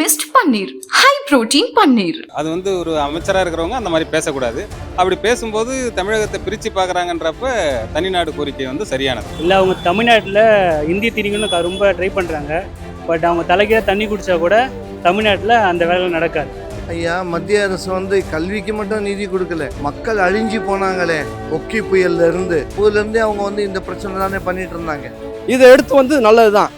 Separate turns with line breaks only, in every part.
Mist paneer high protein paneer
அது வந்து ஒரு அமைச்சராக இருக்கிறவங்க அந்த மாதிரி பேசக்கூடாது. அப்படி பேசும்போது தமிழகத்தை பிரித்து பார்க்குறாங்கன்றப்ப தனிநாடு கோரிக்கை வந்து சரியானது.
இல்லை அவங்க தமிழ்நாட்டில் இந்தி திணிக்கணும்னு ரொம்ப ட்ரை பண்ணுறாங்க பட் அவங்க தலைக்கீழ தண்ணி குடித்தா கூட தமிழ்நாட்டில் அந்த வேலை நடக்காது.
ஐயா மத்திய அரசு வந்து கல்விக்கு மட்டும் நிதி கொடுக்கல. மக்கள் அழிஞ்சு போனாங்களே ஒக்கி புயல்ல இருந்து. இருந்தே அவங்க வந்து இந்த பிரச்சனை தானே பண்ணிட்டு இருந்தாங்க.
இதை எடுத்து வந்து நல்லது தான்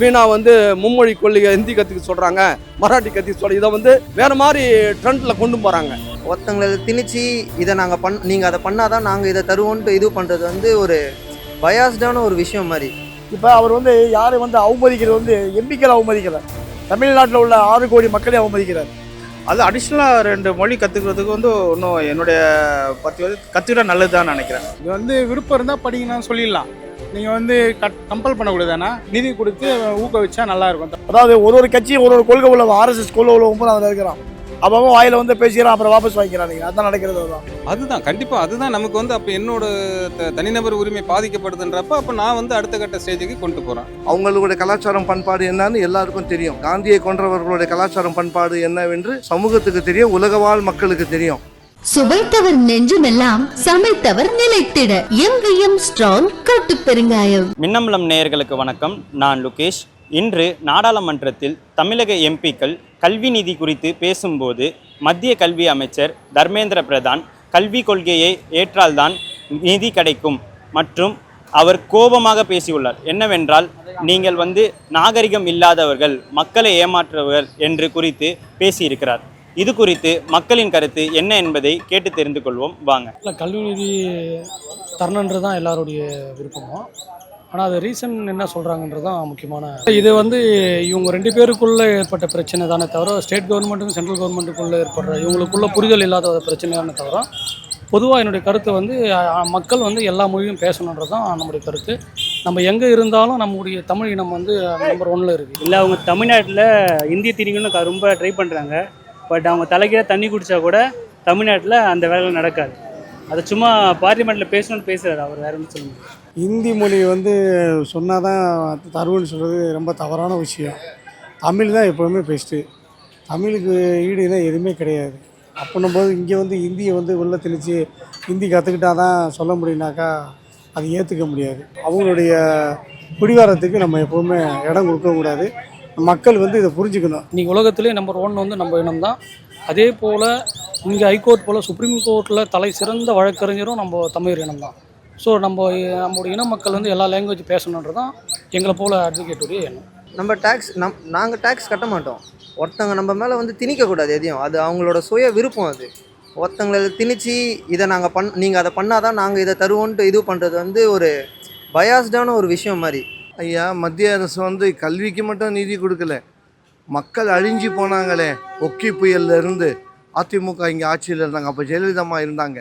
வீணா வந்து மும்மொழி கொள்கை ஹிந்தி கற்றுக்க சொல்கிறாங்க மராட்டி கற்றுக்க சொல்ல இதை வந்து வேற மாதிரி ட்ரெண்டில் கொண்டு போகிறாங்க
ஒருத்தங்களை திணிச்சு இதை நாங்கள் பண் நீங்கள் அதை பண்ணாதான் நாங்கள் இதை தருவோன்ட்டு இது பண்ணுறது வந்து ஒரு பயாஸ்டான ஒரு விஷயம் மாதிரி.
இப்போ அவர் வந்து யாரை வந்து அவமதிக்கிறது வந்து எம்பிக்கள் அவமதிக்கல. தமிழ்நாட்டில் உள்ள ஆறு கோடி மக்களை அவமதிக்கிறார்.
அது அடிஷ்னலாக ரெண்டு மொழி கற்றுக்கிறதுக்கு வந்து இன்னும் என்னுடைய பற்றி வந்து கற்றுக்கிட்டா நல்லது தான் நினைக்கிறேன்.
இது வந்து விருப்பம் இருந்தால் படிங்கன்னு சொல்லிடலாம். நீங்கள் வந்து கட் கம்பல் பண்ணக்கூடாதுன்னா நிதி கொடுத்து ஊக்குவிச்சா நல்லா இருக்கும்.
அதாவது ஒரு ஒரு கட்சியும் ஒரு ஒரு கொள்கை உள்ள ஆர்எஸ்எஸ் கொள்கை உள்ளவங்க அதில் இருக்கிறான். அப்போ வாயில வந்து பேசிக்கிறான் அப்புறம் வாபஸ் வாங்கிக்கிறாங்க அதான் நடக்கிறது அதுதான்.
அதுதான் கண்டிப்பாக அதுதான் நமக்கு வந்து அப்போ என்னோட த- தனிநபர் உரிமை பாதிக்கப்படுதுன்றப்ப அப்போ நான் வந்து அடுத்த கட்ட ஸ்டேஜுக்கு கொண்டு போகிறேன்
அவங்களுடைய கலாச்சாரம் பண்பாடு என்னன்னு எல்லாருக்கும் தெரியும். காந்தியை கொன்றவர்களுடைய கலாச்சாரம் பண்பாடு என்னவென்று சமூகத்துக்கு தெரியும் உலக வாழ் மக்களுக்கு தெரியும்.
சுவைத்தவர் நெஞ்சுமெல்லாம் சமைத்தவர் நிலைத்திட. எங்கேயும் ஸ்ட்ராங் கட்டு பெருங்காயம்.
மின்னம்பலம் நேயர்களுக்கு வணக்கம். நான் லுகேஷ். இன்று நாடாளுமன்றத்தில் தமிழக எம்பிக்கள் கல்வி நிதி குறித்து பேசும்போது மத்திய கல்வி அமைச்சர் தர்மேந்திர பிரதான் கல்வி கொள்கையை ஏற்றால்தான் நிதி கிடைக்கும் மற்றும் அவர் கோபமாக பேசியுள்ளார். என்னவென்றால் நீங்கள் வந்து நாகரிகம் இல்லாதவர்கள் மக்களை ஏமாற்றுவர்கள் என்று குறித்து பேசியிருக்கிறார். இது குறித்து மக்களின் கருத்து என்ன என்பதை கேட்டு தெரிந்து கொள்வோம். வாங்க.
இல்லை கல்வி நிதி தரணுன்றது தான் எல்லாருடைய விருப்பமும். ஆனால் அது ரீசன் என்ன சொல்கிறாங்கன்றது தான் முக்கியமான இது. வந்து இவங்க ரெண்டு பேருக்குள்ளே ஏற்பட்ட பிரச்சனை தானே தவிர ஸ்டேட் கவர்மெண்ட்டுக்கும் சென்ட்ரல் கவர்மெண்ட்டுக்குள்ளே ஏற்படுற இவங்களுக்குள்ள புரிதல் இல்லாத பிரச்சனையான தவிர பொதுவாக என்னுடைய கருத்து வந்து மக்கள் வந்து எல்லா மொழியும் பேசணுன்றது தான் நம்முடைய கருத்து. நம்ம எங்கே இருந்தாலும் நம்முடைய தமிழ் இனம் வந்து நம்பர் ஒன்ல இருக்குது இல்லை அவங்க தமிழ்நாட்டில் இந்திய திணிக்கணும்னு ரொம்ப ட்ரை பண்ணுறாங்க பட் அவங்க தலைக்கீழ தண்ணி குடித்தா கூட தமிழ்நாட்டில் அந்த வேலை நடக்காது. அதை சும்மா பார்லிமெண்ட்டில் பேசணும்னு பேசுகிறார் அவர் வேற சொல்லுங்கள்
இந்தி மொழி வந்து சொன்னால் தான் தருவன்னு சொல்கிறது ரொம்ப தவறான விஷயம். தமிழ் தான் எப்போவுமே பெஸ்ட்டு தமிழுக்கு ஈடுனா எதுவுமே கிடையாது. அப்படின்னும் போது இங்கே வந்து இந்தியை வந்து உள்ளே திணிச்சு ஹிந்தி கற்றுக்கிட்டா தான் சொல்ல முடியும்னாக்கா அது ஏற்றுக்க முடியாது. அவங்களுடைய பிடிவாரத்துக்கு நம்ம எப்போவுமே இடம் கொடுக்கக்கூடாது மக்கள் வந்து இதை புரிஞ்சுக்கணும்.
இன்னைக்கு உலகத்திலே நம்பர் ஒன் வந்து நம்ம இனம் தான் அதே போல் இங்கே ஹைகோர்ட் போல் சுப்ரீம் கோர்ட்டில் தலை சிறந்த வழக்கறிஞரும் நம்ம தமிழ் இனம் தான் ஸோ நம்ம நம்முடைய இன மக்கள் வந்து எல்லா லாங்குவேஜ் பேசணுன்றது தான் எங்களை போல் அட்வொகேட்டுடைய எண்ணம்.
நம்ம டேக்ஸ் நம் நாங்கள் டேக்ஸ் கட்ட மாட்டோம். ஒருத்தவங்க நம்ம மேலே வந்து திணிக்கக்கூடாது எதையும். அது அவங்களோட சுய விருப்பம் அது. ஒருத்தங்களை திணிச்சு இதை நாங்கள் பண் நீங்கள் அதை பண்ணாதான் நாங்கள் இதை தருவோன்ட்டு இது பண்ணுறது வந்து ஒரு பயாஸ்டான ஒரு விஷயம் மாதிரி.
ஐயா மத்திய அரசு வந்து கல்விக்கு மட்டும் நிதி கொடுக்கல. மக்கள் அழிஞ்சு போனாங்களே. ஒக்கி புயல்ல இருந்து அதிமுக இங்கே ஆட்சியில் இருந்தாங்க. அப்போ ஜெயலலிதா அம்மா இருந்தாங்க.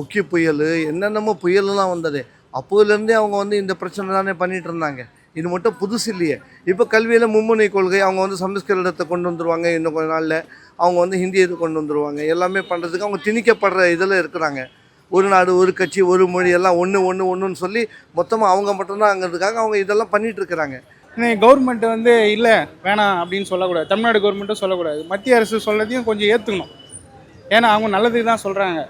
ஒக்கி புயல் என்னென்னமோ புயலெல்லாம் வந்தது. அப்போதுலேருந்தே அவங்க வந்து இந்த பிரச்சனை தானே பண்ணிட்டு இருந்தாங்க. இது மட்டும் புதுசு இல்லையே. இப்போ கல்வியில் மும்முனை கொள்கை அவங்க வந்து சமஸ்கிருதத்தை கொண்டு வந்துருவாங்க இன்னும் கொஞ்ச நாளில். அவங்க வந்து ஹிந்தியை கொண்டு வந்துருவாங்க. எல்லாமே பண்ணுறதுக்கு அவங்க திணிக்கப்படுற இதில் இருக்கிறாங்க. ஒரு நாடு ஒரு கட்சி ஒரு மொழி எல்லாம் ஒன்று ஒன்று ஒன்றுன்னு சொல்லி மொத்தமாக அவங்க மட்டும்தான் அங்கிறதுக்காக அவங்க இதெல்லாம் பண்ணிட்டு இருக்கிறாங்க.
கவர்மெண்ட் வந்து இல்லை வேணாம் அப்படின்னு சொல்லக்கூடாது. தமிழ்நாடு கவர்மெண்ட்டும் சொல்லக்கூடாது. மத்திய அரசு சொல்லதையும் கொஞ்சம் ஏற்றுக்கணும் ஏன்னா அவங்க நல்லதுக்கு தான் சொல்கிறாங்க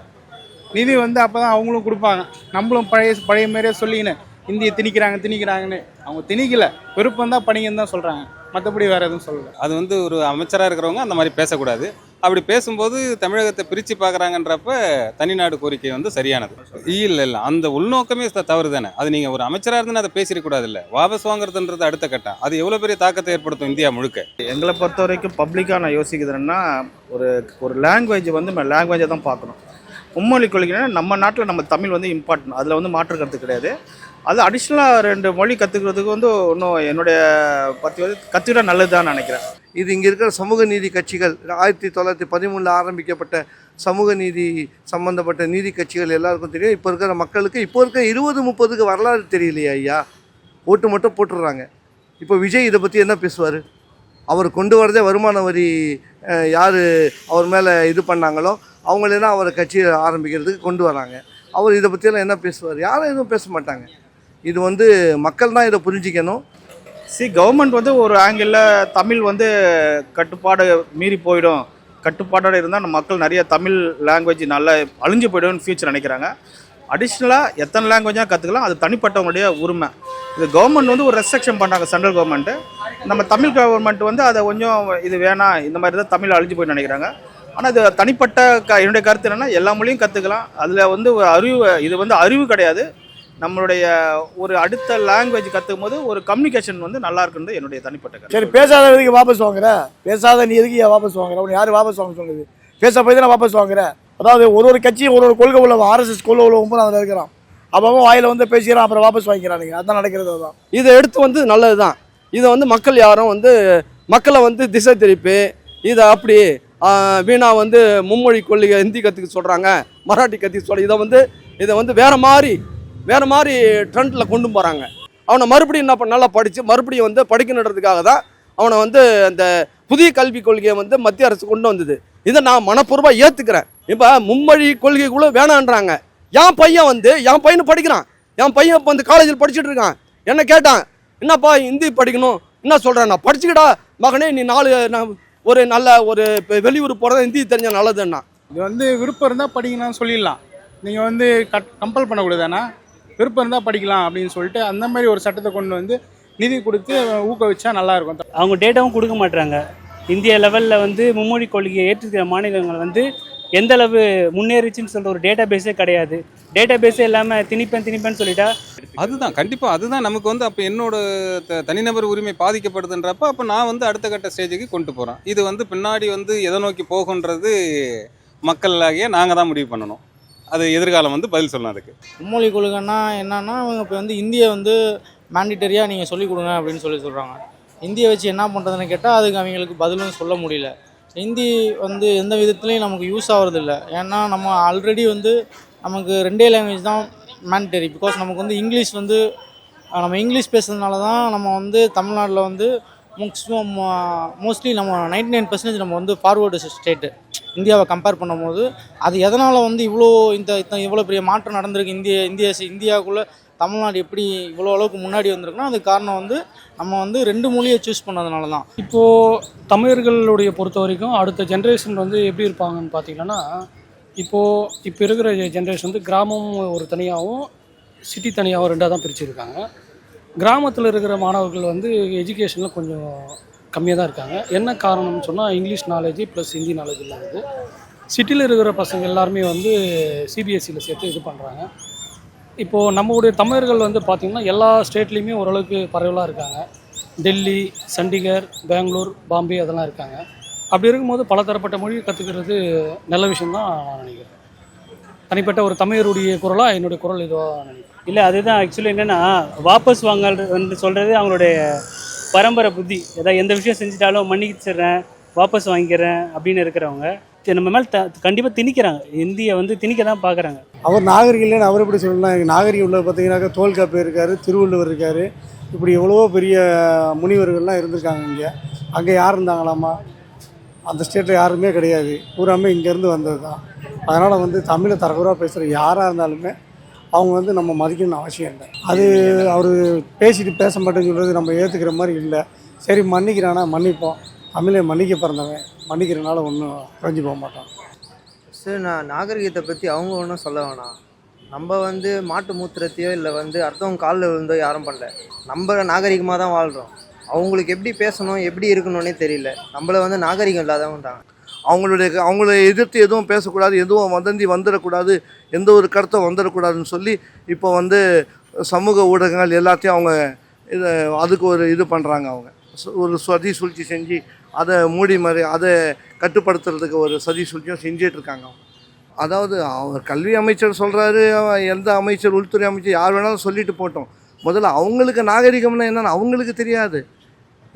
நிதி வந்து அப்போ தான் அவங்களும் கொடுப்பாங்க. நம்மளும் பழைய பழைய மாதிரியே சொல்லிக்கின்னு இந்தியை திணிக்கிறாங்க திணிக்கிறாங்கன்னு. அவங்க திணிக்கல. விருப்பம் தான் படிங்கன்னு தான் சொல்கிறாங்க மற்றபடி வேறு எதுவும் சொல்லலை.
அது வந்து ஒரு அமைச்சராக இருக்கிறவங்க அந்த மாதிரி பேசக்கூடாது. அப்படி பேசும்போது தமிழகத்தை பிரித்து பார்க்குறாங்கன்றப்ப தனிநாடு கோரிக்கை வந்து சரியானது. இல்லை இல்லை அந்த உள்நோக்கமே தவறு தானே அது நீங்கள் ஒரு அமைச்சராக இருந்து அதை பேசிடக்கூடாது இல்லை வாபஸ் வாங்குறதுன்றது அடுத்த கட்டம். அது எவ்வளோ பெரிய தாக்கத்தை ஏற்படுத்தும் இந்தியா முழுக்க?
எங்களை பொறுத்த வரைக்கும் பப்ளிக்காக நான் யோசிக்கிறதுன்னா ஒரு ஒரு லாங்குவேஜ் வந்து நம்ம லாங்குவேஜை தான் பார்க்கணும். மும்மொழி கொள்கைனா நம்ம நாட்டில் நம்ம தமிழ் வந்து இம்பார்ட்டன்ட் அதில் வந்து மாற்று கருத்து கிடையாது. அது அடிஷ்னலாக ரெண்டு மொழி கற்றுக்கிறதுக்கு வந்து இன்னும் என்னுடைய பற்றி வந்து கற்றுக்கிட்டா நல்லது தான் நினைக்கிறேன்.
இது இங்கே இருக்கிற சமூக நீதி கட்சிகள் ஆயிரத்தி தொள்ளாயிரத்தி பதிமூணில் ஆரம்பிக்கப்பட்ட சமூக நீதி சம்பந்தப்பட்ட நீதி கட்சிகள் எல்லாருக்கும் தெரியும். இப்போ இருக்கிற மக்களுக்கு இப்போ இருக்கிற இருபது முப்பதுக்கு வரலாறு தெரியலையா ஐயா. ஓட்டு மட்டும் போட்டுடுறாங்க. இப்போ விஜய் இதை பற்றி என்ன பேசுவார்? அவர் கொண்டு வரதே வருமான வரி யார் அவர் மேலே இது பண்ணாங்களோ அவங்களே தான் அவரை கட்சியை ஆரம்பிக்கிறதுக்கு கொண்டு வராங்க. அவர் இதை பற்றியெல்லாம் என்ன பேசுவார்? யாரும் எதுவும் பேச மாட்டாங்க. இது வந்து மக்கள் தான் இதை புரிஞ்சிக்கணும்.
சி கவர்மெண்ட் வந்து ஒரு ஆங்கிளில் தமிழ் வந்து கட்டுப்பாடு மீறி போயிடும். கட்டுப்பாடோடு இருந்தால் நம்ம மக்கள் நிறைய தமிழ் லாங்குவேஜ் நல்லா அழிஞ்சு போயிடும்னு ஃபியூச்சர் நினைக்கிறாங்க. அடிஷ்னலாக எத்தனை லாங்குவேஜாக கற்றுக்கலாம் அது தனிப்பட்டவங்களுடைய உரிமை. இது கவர்மெண்ட் வந்து ஒரு ரெஸ்ட்ரிக்ஷன் பண்ணாங்க சென்ட்ரல் கவர்மெண்ட்டு நம்ம தமிழ் கவர்மெண்ட் வந்து அதை கொஞ்சம் இது வேணாம் இந்த மாதிரி தான் தமிழ் அழிஞ்சு போய் நினைக்கிறாங்க. ஆனால் இது தனிப்பட்ட க என்னுடைய கருத்து என்னென்னா எல்லா மொழியும் கற்றுக்கலாம் அதில் வந்து ஒரு அறிவு இது வந்து அறிவு கிடையாது. நம்மளுடைய ஒரு அடுத்த லாங்குவேஜ் கற்றுக்கும் போது ஒரு கம்யூனிகேஷன் வந்து நல்லா இருக்குன்றது என்னுடைய தனிப்பட்ட கருத்து.
சரி பேசாத எதுக்கு வாபஸ் வாங்குற? பேசாத நீ எதுக்கு வாபஸ் வாங்குற? உன் யார் வாபஸ் வாங்க சொல்லுது? பேச போய் தான் வாபஸ் வாங்குறேன் அதாவது ஒரு ஒரு கட்சியும் ஒரு ஒரு கொள்கை உள்ள ஆர்எஸ்எஸ் கொள்கை உள்ள அதில் இருக்கிறான். அப்போ வாயில் வந்து பேசிக்கிறான் அப்புறம் வாபஸ் வாங்கிக்கிறானுங்க அதான் நடக்கிறது தான்
இதை எடுத்து வந்து நல்லது தான் இதை வந்து மக்கள் யாரும் வந்து மக்களை வந்து திசை திருப்பி இதை அப்படி வீணா வந்து மும்மொழி கொள்கை ஹிந்தி கற்றுக்க சொல்கிறாங்க மராட்டி கற்றுக்க சொல்ல இதை வந்து இதை வந்து வேறு மாதிரி வேறு மாதிரி ட்ரெண்டில் கொண்டு போகிறாங்க அவனை மறுபடியும் என்ன நல்லா படித்து மறுபடியும் வந்து படிக்கணுன்றதுக்காக தான் அவனை வந்து அந்த புதிய கல்விக் கொள்கையை வந்து மத்திய அரசு கொண்டு வந்தது. இதை நான் மனப்பூர்வமாக ஏற்றுக்கிறேன் இப்போ மும்மொழி கொள்கைக்குள்ளே வேணான்றாங்க. என் பையன் வந்து என் பையனு படிக்கிறான். என் பையன் இப்போ வந்து காலேஜில் படிச்சுட்டு இருக்கான். என்ன கேட்டான்? என்னப்பா ஹிந்தி படிக்கணும்? என்ன சொல்கிறேன் நான் படிச்சுக்கடா மகனே நீ நாலு நான் ஒரு நல்ல ஒரு வெளியூர் போகிறத ஹிந்தி தெரிஞ்ச நல்லதுன்னா.
இது வந்து விருப்பம் இருந்தால் படிக்கலாம்னு சொல்லிடலாம். நீங்கள் வந்து கட் கம்பல் பண்ணக்கூடாதானா விருப்பம் இருந்தால் படிக்கலாம் அப்படின்னு சொல்லிட்டு அந்த மாதிரி ஒரு சட்டத்தை கொண்டு வந்து நிதி கொடுத்து ஊக்குவிச்சா நல்லா இருக்கும்
அவங்க டேட்டாவும் கொடுக்க மாட்டாங்க இந்திய லெவலில் வந்து மும்மொழி கொள்கையை ஏற்றுக்கிற மாநிலங்கள் வந்து எந்த அளவு முன்னேறிச்சுன்னு சொல்கிற ஒரு டேட்டா பேஸே கிடையாது. டேட்டா பேஸே இல்லாமல் திணிப்பேன் திணிப்பேன்னு சொல்லிட்டா?
அதுதான் கண்டிப்பாக அதுதான் நமக்கு வந்து அப்போ என்னோட த- தனிநபர் உரிமை பாதிக்கப்படுதுன்றப்ப அப்போ நான் வந்து அடுத்த கட்ட ஸ்டேஜுக்கு கொண்டு போகிறேன் இது வந்து பின்னாடி வந்து எதை நோக்கி போகுன்றது மக்களாகிய நாங்கள் தான் முடிவு பண்ணணும். அது எதிர்காலம் வந்து பதில் சொல்லணும் அதுக்கு.
மும்மொழி கொள்கைன்னா என்னன்னா அவங்க இப்போ வந்து இந்தியை வந்து மேண்டிட்டரியாக நீங்கள் சொல்லிக் கொடுங்க அப்படின்னு சொல்லி சொல்கிறாங்க இந்தியை வச்சு என்ன பண்ணுறதுன்னு கேட்டால் அதுக்கு அவங்களுக்கு பதிலும் சொல்ல முடியல. ஹிந்தி வந்து எந்த விதத்துலையும் நமக்கு யூஸ் ஆகிறது இல்லை ஏன்னா நம்ம ஆல்ரெடி வந்து நமக்கு ரெண்டே லாங்குவேஜ் தான் மேண்டரி பிகாஸ் நமக்கு வந்து இங்கிலீஷ் வந்து நம்ம இங்கிலீஷ் பேசுறதுனால தான் நம்ம வந்து தமிழ்நாட்டில் வந்து மேக்ஸிமம் மோஸ்ட்லி நம்ம நைன்டி நைன் பர்சன்டேஜ் நம்ம வந்து ஃபார்வேர்டு ஸ்டேட்டு இந்தியாவை கம்பேர் பண்ணும்போது அது எதனால் வந்து இவ்வளோ இந்த இவ்வளோ பெரிய மாற்றம் நடந்திருக்கு இந்திய இந்திய இந்தியாவுக்குள்ளே தமிழ்நாடு எப்படி இவ்வளோ அளவுக்கு முன்னாடி வந்திருக்குன்னா அதுக்கு காரணம் வந்து நம்ம வந்து ரெண்டு மொழியை சூஸ் பண்ணதுனால தான். இப்போது தமிழர்களுடைய பொறுத்த வரைக்கும் அடுத்த ஜென்ரேஷன் வந்து எப்படி இருப்பாங்கன்னு பார்த்தீங்கன்னா இப்போது இப்போ இருக்கிற ஜென்ரேஷன் வந்து கிராமம் ஒரு தனியாகவும் சிட்டி தனியாகவும் ரெண்டாக தான் பிரிச்சுருக்காங்க. கிராமத்தில் இருக்கிற மாணவர்கள் வந்து எஜுகேஷனில் கொஞ்சம் கம்மியாக தான் இருக்காங்க. என்ன காரணம்னு சொன்னால் English knowledge plus Hindi knowledge இல்லாதது. சிட்டியில் இருக்கிற பசங்க எல்லாருமே வந்து சிபிஎஸ்சியில் சேர்த்து இது பண்ணுறாங்க இப்போது நம்மளுடைய தமிழர்கள் வந்து பார்த்திங்கன்னா எல்லா ஸ்டேட்லேயுமே ஓரளவுக்கு பரவலாக இருக்காங்க. டெல்லி சண்டிகர் பெங்களூர் பாம்பே அதெல்லாம் இருக்காங்க. அப்படி இருக்கும்போது பலதரப்பட்ட மொழி கற்றுக்கிறது நல்ல விஷயம் தான் நான் நினைக்கிறேன். தனிப்பட்ட ஒரு தமிழருடைய குரலாக என்னுடைய குரல் இதுவாக நினைக்கிறேன்.
இல்லை அதுதான் ஆக்சுவலி என்னென்னா வாபஸ் வாங்கல் சொல்கிறது அவங்களுடைய பரம்பரை புத்தி. ஏதாவது எந்த விஷயம் செஞ்சிட்டாலும் மன்னிச்சிடுறேன் வாபஸ் வாங்கிக்கிறேன் அப்படின்னு இருக்கிறவங்க. நம்ம மேலே த கண்டிப்பாக திணிக்கிறாங்க. இந்தியை வந்து திணிக்க தான் பார்க்குறாங்க
அவர் நாகரிகம் இல்லைன்னு அவர் எப்படி சொல்லலாம் நாகரிகம் உள்ள பார்த்தீங்கன்னாக்கா தோல்காப்பு இருக்கார் திருவள்ளுவர் இருக்கார். இப்படி எவ்வளவோ பெரிய முனிவர்கள்லாம் இருந்திருக்காங்க இங்கே. அங்கே யார் இருந்தாங்களாமா அந்த ஸ்டேட்டில் யாருமே கிடையாது. பூராமே இங்கேருந்து வந்தது தான் அதனால் வந்து தமிழை தரகுறாக பேசுகிற யாராக இருந்தாலுமே அவங்க வந்து நம்ம மதிக்கணும்னு அவசியம் இல்லை. அது அவர் பேசிட்டு பேச மாட்டேன்னு சொல்கிறது நம்ம ஏற்றுக்கிற மாதிரி இல்லை. சரி மன்னிக்கிறானா? மன்னிப்போம். தமிழை மன்னிக்க பிறந்தவன். மன்னிக்கிறனால ஒன்றும் குறைஞ்சி போக மாட்டோம்
சரி நான் நாகரிகத்தை பற்றி அவங்க ஒன்றும் சொல்ல வேணாம். நம்ம வந்து மாட்டு மூத்திரத்தையோ இல்லை வந்து அடுத்தவங்க காலில் விழுந்தோ யாரும் பண்ணல. நம்ம நாகரிகமாக தான் வாழ்கிறோம் அவங்களுக்கு எப்படி பேசணும் எப்படி இருக்கணும்னே தெரியல. நம்மள வந்து நாகரிகம் இல்லாதவன்றாங்க
அவங்களுடைய அவங்கள எதிர்த்து எதுவும் பேசக்கூடாது எதுவும் வதந்தி வந்துடக்கூடாது எந்த ஒரு கருத்தும் வந்துடக்கூடாதுன்னு சொல்லி இப்போ வந்து சமூக ஊடகங்கள் எல்லாத்தையும் அவங்க இது அதுக்கு ஒரு இது பண்ணுறாங்க அவங்க. ஒரு சதி சூழ்ச்சி செஞ்சு அதை மூடி மாதிரி அதை கட்டுப்படுத்துறதுக்கு ஒரு சதி சூழ்ச்சியும் செஞ்சிட்டு இருக்காங்க. அவங்க அதாவது அவர் கல்வி அமைச்சர் சொல்கிறாரு எந்த அமைச்சர் உள்துறை அமைச்சர் யார் வேணாலும் சொல்லிட்டு போட்டோம். முதல்ல அவங்களுக்கு நாகரிகம்னா என்னன்னு அவங்களுக்கு தெரியாது.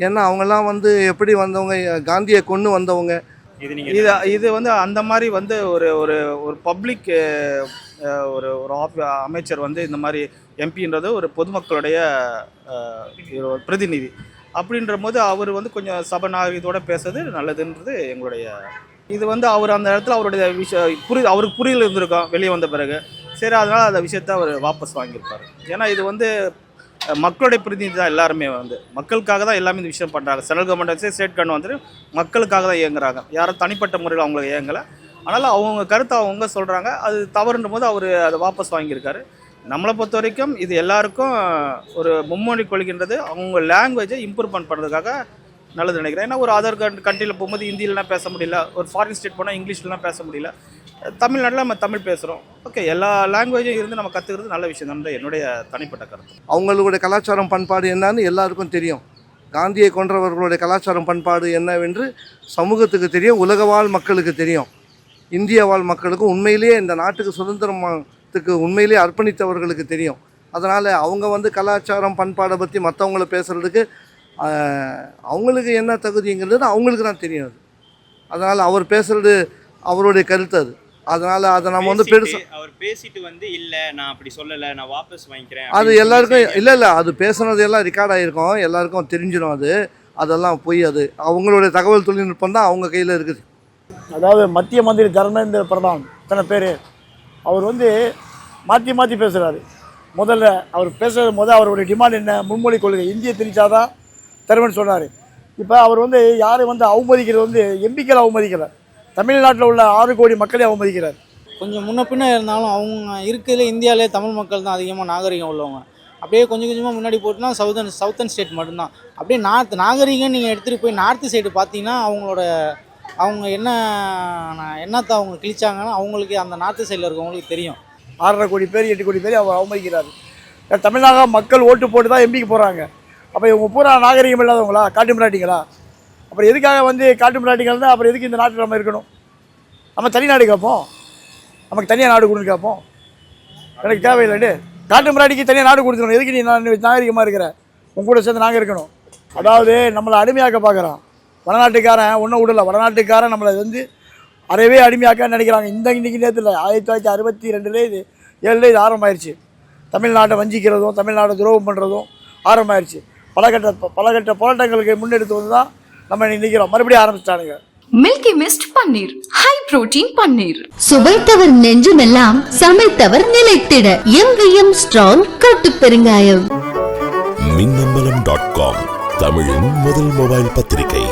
ஏன்னா அவங்கெல்லாம் வந்து எப்படி வந்தவங்க காந்தியை கொண்டு வந்தவங்க.
இது
இது வந்து அந்த மாதிரி வந்து ஒரு ஒரு ஒரு பப்ளிக் ஒரு ஒரு ஆஃப் அமைச்சர் வந்து இந்த மாதிரி எம்பின்றது ஒரு பொதுமக்களுடைய பிரதிநிதி. அப்படின்ற போது அவர் வந்து கொஞ்சம் சபநாயகத்தோடு பேசுறது நல்லதுன்றது எங்களுடைய இது வந்து அவர் அந்த இடத்துல அவருடைய விஷய புரி அவருக்கு புரியல இருந்திருக்கும் வெளியே வந்த பிறகு. சரி அதனால் அந்த விஷயத்த அவர் வாபஸ் வாங்கியிருப்பார். ஏன்னா இது வந்து மக்களுடைய பிரதிநிதி தான் எல்லாருமே வந்து. மக்களுக்காக தான் எல்லாமே இந்த விஷயம் பண்ணுறாங்க சென்ட்ரல் கவர்மெண்ட் ஸ்டேட் கவர்மெண்ட் வந்துட்டு மக்களுக்காக தான் இயங்குறாங்க. யாரும் தனிப்பட்ட முறையில் அவங்களுக்கு இயங்கலை. அதனால் அவங்க கருத்தை அவங்க சொல்கிறாங்க அது தவறுன்ற போது அவர் அதை வாபஸ் வாங்கியிருக்காரு. நம்மளை பொறுத்த வரைக்கும் இது எல்லாருக்கும் ஒரு மும்மொழி கொள்கின்றது. அவங்க லாங்குவேஜை இம்ப்ரூவ் பண்ணுறதுக்காக நல்லது நினைக்கிறேன். ஏன்னா ஒரு அதர் கண்ட்ரியில் போகும்போது ஹிந்திலலாம் பேச முடியல. ஒரு ஃபாரின் ஸ்டேட் போனால் இங்கிலீஷ்லாம் பேச முடியல. தமிழ்நாட்டில் நம்ம தமிழ் பேசுகிறோம் ஓகே எல்லா லாங்குவேஜும் இருந்து நம்ம கற்றுக்கிறது நல்ல விஷயம் தான். என்னுடைய தனிப்பட்ட கருத்து.
அவங்களுடைய கலாச்சாரம் பண்பாடு என்னன்னு எல்லாருக்கும் தெரியும். காந்தியை கொன்றவர்களுடைய கலாச்சாரம் பண்பாடு என்னவென்று சமூகத்துக்கு தெரியும். உலக வாழ் மக்களுக்கு தெரியும். இந்திய வாழ் மக்களுக்கு உண்மையிலேயே இந்த நாட்டுக்கு சுதந்திரத்துக்கு உண்மையிலேயே அர்ப்பணித்தவர்களுக்கு தெரியும். அதனால் அவங்க வந்து கலாச்சாரம் பண்பாடை பற்றி மற்றவங்கள பேசுகிறதுக்கு அவங்களுக்கு என்ன தகுதிங்கிறது அவங்களுக்கு தான் தெரியும் அது. அதனால் அவர் பேசுகிறது அவருடைய கருத்து அது. அதனால் அதை நம்ம வந்து பெருசு
அவர் பேசிட்டு வந்து இல்ல நான் அப்படி சொல்லல நான் வாபஸ் வாங்கிக்கிறேன்
அது எல்லாருக்கும் இல்லை இல்லை அது பேசுனது எல்லாம் ரெக்கார்ட் ஆகிருக்கும் எல்லாருக்கும் தெரிஞ்சிடும் அது. அதெல்லாம் பொய் அது. அவங்களுடைய தகவல் தொழில்நுட்பம் தான் அவங்க கையில் இருக்குது.
அதாவது மத்திய மந்திரி தர்மேந்திர பிரதான் இத்தனை பேர் அவர் வந்து மாற்றி மாற்றி பேசுகிறாரு முதல்ல அவர் பேசுகிறது முதல் அவருடைய டிமாண்ட் என்ன? முன்மொழி கொள்கை. இந்திய திணிச்சாதான் தருவன் சொன்னார். இப்போ அவர் வந்து யாரை வந்து அவமதிக்கிறது வந்து எம்பிக்களை அவமதிக்கலை தமிழ்நாட்டில் உள்ள ஆறு கோடி மக்களை அவமதிக்கிறார்.
கொஞ்சம் முன்ன பின்ன இருந்தாலும் அவங்க இருக்கிறதுல இந்தியாவிலே தமிழ் மக்கள் தான் அதிகமாக நாகரிகம் உள்ளவங்க. அப்படியே கொஞ்சம் கொஞ்சமாக முன்னாடி போட்டுனா சவுத்தன் சவுத்தன் ஸ்டேட் மட்டும்தான். அப்படியே நார்த் நாகரிகம் நீங்கள் எடுத்துகிட்டு போய் நார்த்து சைடு பார்த்தீங்கன்னா அவங்களோட அவங்க என்ன என்னத்தை அவங்க கிழிச்சாங்கன்னா அவங்களுக்கு அந்த நார்த்து சைடில் இருக்கவங்களுக்கு தெரியும்.
ஆறரை கோடி பேர் எட்டு கோடி பேர் அவர் அவமதிக்கிறார் தமிழ்நாடு மக்கள் ஓட்டு போட்டு தான் எம்பிக்கு போகிறாங்க அப்போ இவங்க பூரா நாகரிகம் இல்லாதவங்களா? காட்டு மிராட்டிங்களா அப்புறம் எதுக்காக வந்து காட்டு மிராட்டிகள் தான் அப்புறம் எதுக்கு இந்த நாட்டில் நம்ம இருக்கணும்? நம்ம தனி நாடு கேட்போம் நமக்கு தனியாக நாடு கொடுன்னு கேட்போம் எனக்கு தேவையில்லைண்டு காட்டு மிராட்டிக்கு தனியாக நாடு கொடுத்துக்கணும் எதுக்கு நீ நான் நாகரிகமாக இருக்கிற? உங்க கூட சேர்ந்து நாங்கள் இருக்கணும். அதாவது நம்மளை அடிமையாக்க பார்க்குறான் வடநாட்டுக்காரன் ஒன்றும் விடல வடநாட்டுக்காரன் நம்மளை வந்து அறவே அடிமையாக்க நினைக்கிறாங்க. இந்த இன்னைக்கு நேரத்தில் ஆயிரத்தி தொள்ளாயிரத்தி அறுபத்தி ரெண்டுல இது ஏழுல இது ஆரம்பமாயிருச்சு. தமிழ்நாட்டை வஞ்சிக்கிறதும் தமிழ்நாட்டை துரோகம் பண்ணுறதும் ஆரம்பமாயிருச்சு. பலகட்ட பலகட்ட போராட்டங்களுக்கு முன்னெடுத்து வந்து தான் நம்ம இன்னைக்கு நிற்கிறோம் மறுபடியும் ஆரம்பிச்சிட்டானுங்க.
Milky mist paneer high protein paneer
சுவைத்தவர் நெஞ்சுமெல்லாம் சமைத்தவர் நிலைத்திட. எங்கேயும் ஸ்ட்ராங் கட்டு பெருங்காயம்.
மின்னம்பலம் டாட் காம் தமிழின் முதல் மொபைல் பத்திரிகை.